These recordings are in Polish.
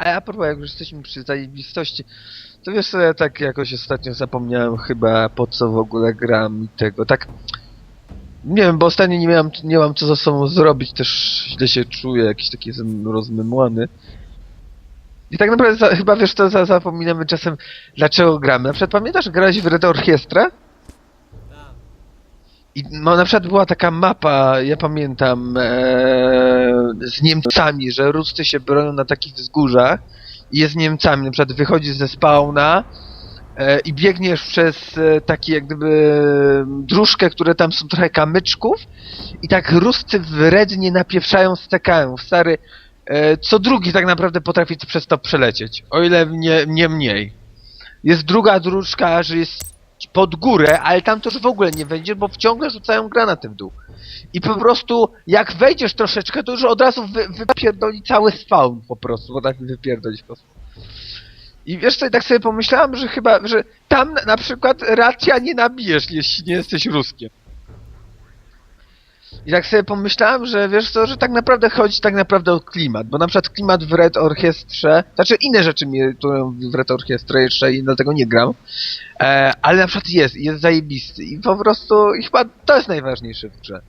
A ja propos, jak już jesteśmy przy zajebistości, to wiesz ja tak jakoś ostatnio zapomniałem chyba po co w ogóle gram i tego, tak... Nie wiem, bo ostatnio nie miałem, nie mam co ze sobą zrobić, też źle się czuję, jakiś taki jestem rozmymłany. I tak naprawdę za, chyba wiesz co, za, zapominamy czasem dlaczego gramy. Na przykład pamiętasz, grałeś w Red Orchestra? I no, na przykład była taka mapa, ja pamiętam, e, z Niemcami, że Ruscy się bronią na takich wzgórzach i jest Niemcami, na przykład wychodzisz ze spawna e, i biegniesz przez e, takie jak gdyby dróżkę, które tam są trochę kamyczków i tak Ruscy wrednie napieprzają, stekają. Stary, e, co drugi tak naprawdę potrafi przez to przelecieć, o ile nie, nie mniej. Jest druga dróżka, że jest pod górę, ale tam już w ogóle nie wejdziesz, bo ciągle rzucają granaty w dół. I po prostu, jak wejdziesz troszeczkę, to już od razu wy, wypierdoli cały spawn po prostu, bo tak wypierdolić po prostu. I wiesz co, tak sobie pomyślałem, że chyba, że tam na przykład racja nie nabijesz, jeśli nie jesteś Ruskiem. I tak sobie pomyślałem, że wiesz co, że tak naprawdę chodzi tak naprawdę o klimat, bo na przykład klimat w Red Orchestrze, znaczy inne rzeczy mnie irytują w Red Orchestrze jeszcze i dlatego nie gram, e, ale na przykład jest, jest zajebisty i po prostu i chyba to jest najważniejsze w grze.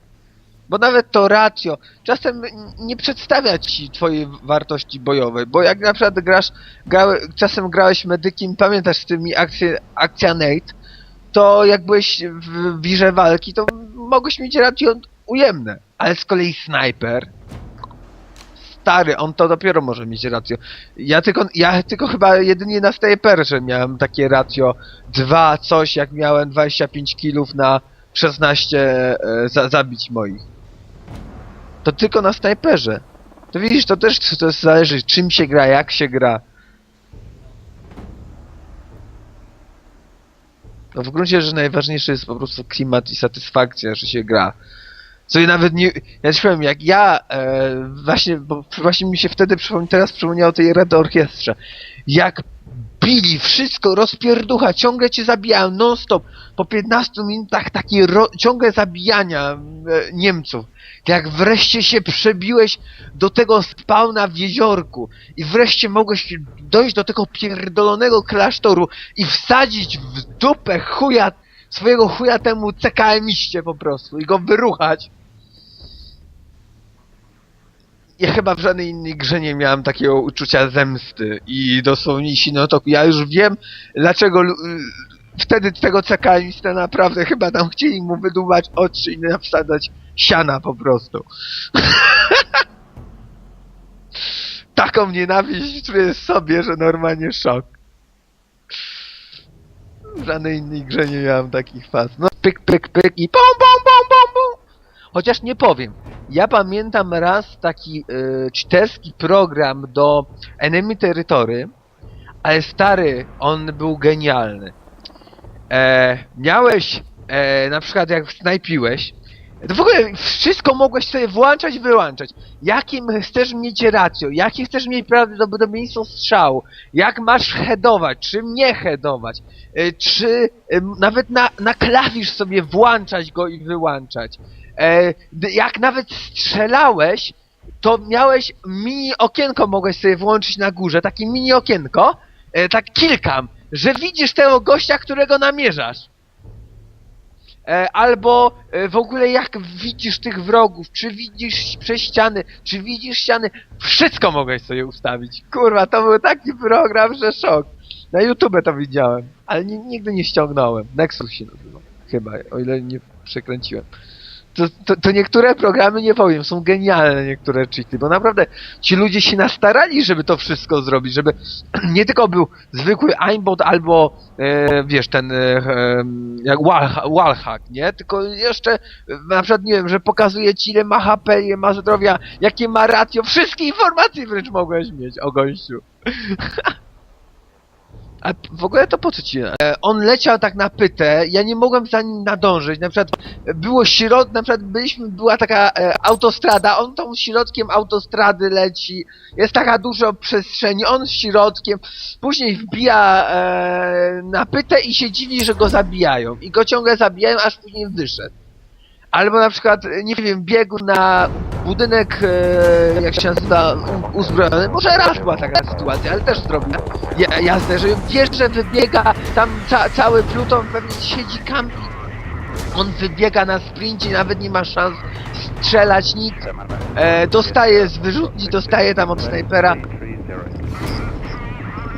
Bo nawet to ratio czasem nie przedstawia ci twojej wartości bojowej, bo jak na przykład grasz, grały, czasem grałeś medykiem, pamiętasz z tymi akcje, akcja Nate, to jak byłeś w wirze walki, to mogłeś mieć ratio ujemne, ale z kolei snajper stary, on to dopiero może mieć ratio. Ja tylko, ja tylko chyba jedynie na snajperze miałem takie ratio 2 coś, jak miałem 25 kilów na 16 e, za, zabić moich. To tylko na snajperze. To widzisz, to też to zależy czym się gra, jak się gra. No w gruncie, że najważniejszy jest po prostu klimat i satysfakcja, że się gra. I nawet nie... Ja ci powiem, jak ja e, właśnie, bo właśnie mi się wtedy przypomni, teraz przypomniało tej Red Orchiestrze. Jak bili wszystko, rozpierducha, ciągle cię zabijają, non stop. Po 15 minutach takie ro, ciągle zabijania e, Niemców. Jak wreszcie się przebiłeś do tego spawna w jeziorku i wreszcie mogłeś dojść do tego pierdolonego klasztoru i wsadzić w dupę chuja, swojego chuja temu CKM-iście po prostu i go wyruchać. Ja chyba w żadnej innej grze nie miałem takiego uczucia zemsty i dosłownie no to ja już wiem dlaczego wtedy tego CKM-istę naprawdę chyba tam chcieli mu wydubać oczy i wsadzać siana po prostu. Taką nienawiść czuję sobie, że normalnie szok. W żadnej innej grze nie miałem takich faz. No pyk, pyk, pyk i pom, pom, pom, pom, pom. Chociaż nie powiem. Ja pamiętam raz taki y, czytelski program do Enemy Territory, ale stary, on był genialny. E, miałeś, e, na przykład jak snajpiłeś, to w ogóle wszystko mogłeś sobie włączać, wyłączać. Jakim chcesz mieć ratio, jakie chcesz mieć prawdopodobieństwo strzału, jak masz headować, czy nie headować, e, czy e, nawet na, na klawisz sobie włączać go i wyłączać. E, jak nawet strzelałeś, to miałeś mini okienko mogłeś sobie włączyć na górze, takie mini okienko, e, tak kilkam, że widzisz tego gościa, którego namierzasz. E, albo w ogóle jak widzisz tych wrogów, czy widzisz przez ściany, czy widzisz ściany, wszystko mogłeś sobie ustawić. Kurwa, to był taki program, że szok. Na YouTube to widziałem, ale ni- nigdy nie ściągnąłem. Nexus się nazywa, chyba, o ile nie przekręciłem. To, to, to niektóre programy, nie powiem, są genialne niektóre cheaty, bo naprawdę ci ludzie się nastarali, żeby to wszystko zrobić, żeby nie tylko był zwykły aimbot albo e, wiesz, ten e, jak wall, wallhack, nie? Tylko jeszcze na przykład, nie wiem, że pokazuje ci ile ma HP, ile ma zdrowia, jakie ma ratio, wszystkie informacje wręcz mogłeś mieć o gościu. A w ogóle to po co ci? E, on leciał tak na pytę, ja nie mogłem za nim nadążyć. Na przykład było środ, na przykład byliśmy, była taka e, autostrada, on tą środkiem autostrady leci, jest taka dużo przestrzeni, on środkiem, później wbija e, na pytę i się dziwi, że go zabijają. I go ciągle zabijają, aż później wyszedł. Albo na przykład, nie wiem, biegł na budynek, e, jak się nazywa, uzbrojony. Może raz była taka sytuacja, ale też zrobię ja, jazdę, że wie, że wybiega, tam ca, cały pluton pewnie siedzi kampi. On wybiega na sprincie, nawet nie ma szans strzelać nic. E, dostaje z wyrzutni, dostaje tam od snajpera.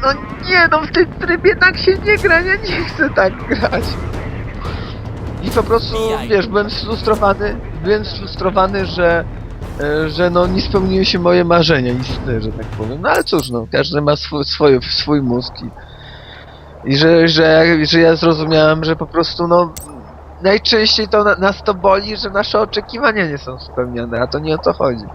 No nie, no w tym trybie tak się nie gra, ja nie chcę tak grać. I po prostu, wiesz, byłem sfrustrowany, byłem sfrustrowany, że, że no nie spełniły się moje marzenia istne, że tak powiem. No ale cóż, no, każdy ma swój, swój, swój mózg i, i że, że, że ja zrozumiałem, że po prostu, no, najczęściej to na, nas to boli, że nasze oczekiwania nie są spełniane, a to nie o to chodzi.